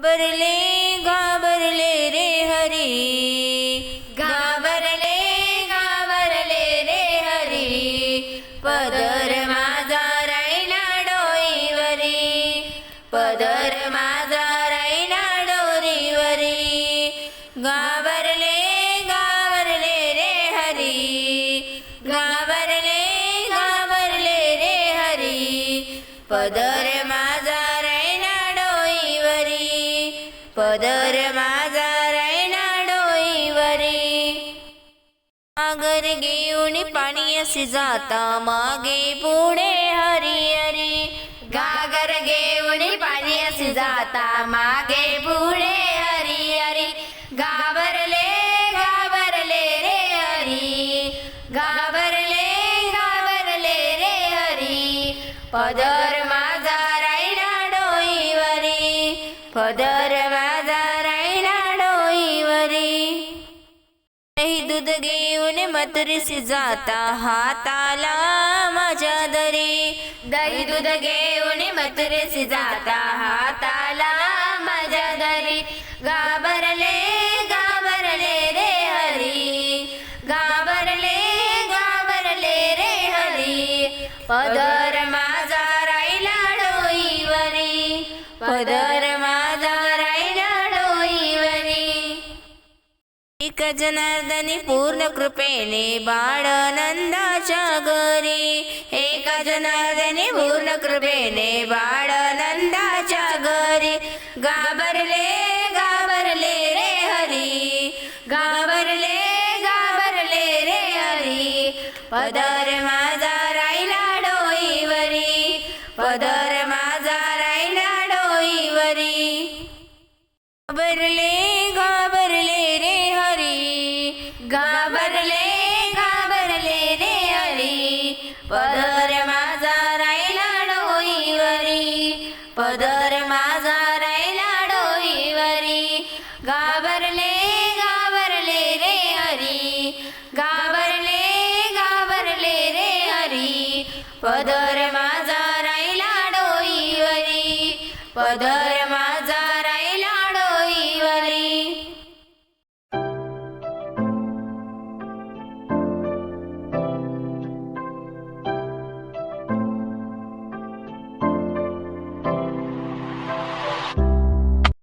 घाबरले घाबरले रे हरी. घाबरले घाबरले रे हरी. पदर माझा राहिला डोईवरी. पदर माझा राहिला डोरीवरी. घाबरले घाबरले रे हरी. घाबरले घाबरले रे हरी. पदर मा पदर माझा राहिला डोईवरी. सागर घेऊन पाणी असे जाता मागे पुढे हरी हरी. घागर घेऊन पाणी असे जाता मागे पुढे हरी हरी. घाबरले घाबरले रे हरी. घाबरले घाबरले रे हरी. पदर दही दूध घेऊन मथुरीसी जाता हाताला माझ्या दरी. दही दूध घेऊन मथुरीसी जाता हाताला माझ्या दरी. घाबरले घाबरले रे हरी. घाबरले घाबरले रे हरी. पदर माझा राहिला डोईवरी. पदर जनार्दनी पूर्ण कृपेने बाळ नंदाच्या घरी एक जनार्दनी पूर्ण कृपेने बाळनंदाच्या घरी घाबरले घाबरले रे हरी. घाबरले घाबरले रे हरी. पदर माझा राहिला डोईवरी. पदर माझा राहिला डोईवरी. घाबरले पदर माझा राहिला डोईवरी. पदर